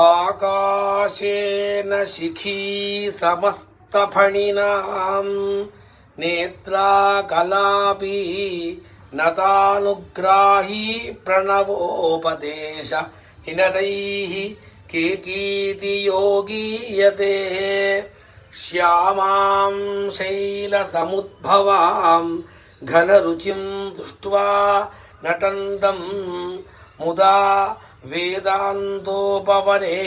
आकाशेन शिखीसमस्तफणिनाम् नेत्रा कलापि नतानुग्राही प्रणवोपदेश हिनतैः केकीति योगीयते श्यामाम् शैलसमुद्भवाम् घनरुचिम् दृष्ट्वा नटन्तम् ముదా వేదాంతోపవనే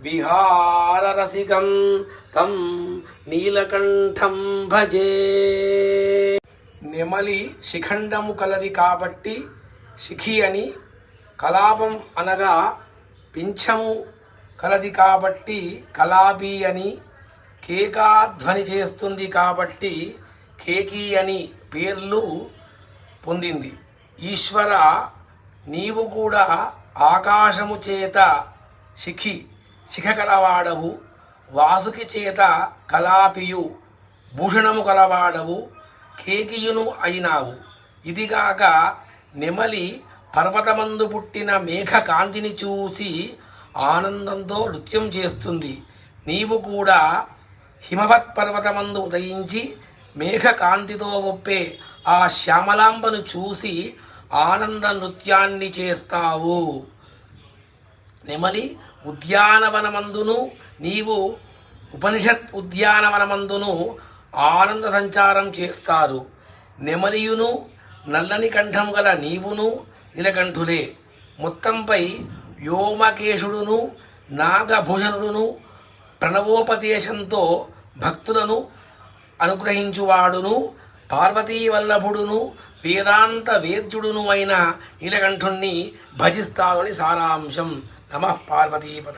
విహారరసికం తం నీలకంఠం భజే నెమలి శిఖండము కలది కాబట్టి శిఖి అని కలాపం అనగా పింఛము కలది కాబట్టి కలాపి అని కేకాధ్వని చేస్తుంది కాబట్టి కేకి అని పేర్లు పొందింది. ఈశ్వర నీవు కూడా ఆకాశము చేత శిఖి శిఖ కలవాడవు వాసుకి చేత కలాపియు భూషణము కలవాడవు కేకియును అయినావు. ఇదిగాక నెమలి పర్వతమందు పుట్టిన మేఘ కాంతిని చూసి ఆనందంతో నృత్యం చేస్తుంది. నీవు కూడా హిమవత్ పర్వతమందు ఉదయించి మేఘ కాంతితో గొప్పే ఆ శ్యామలాంబను చూసి ఆనంద నృత్యాన్ని చేస్తావు. నెమలి ఉద్యానవనమందును నీవు ఉపనిషత్ ఉద్యానవనమందును ఆనంద సంచారం చేస్తారు. నెమలియును నల్లని కంఠం గల నీవును నీలకంఠులే. మొత్తంపై వ్యోమకేశుడును నాగభూషణుడును ప్రణవోపదేశంతో భక్తులను అనుగ్రహించువాడును. పార్వతీ వల్లభుడును వేదాంత వేద్యుడును అయిన నీలకంఠుణ్ణి భజిస్తానని సారాంశం. నమ పార్వతీపద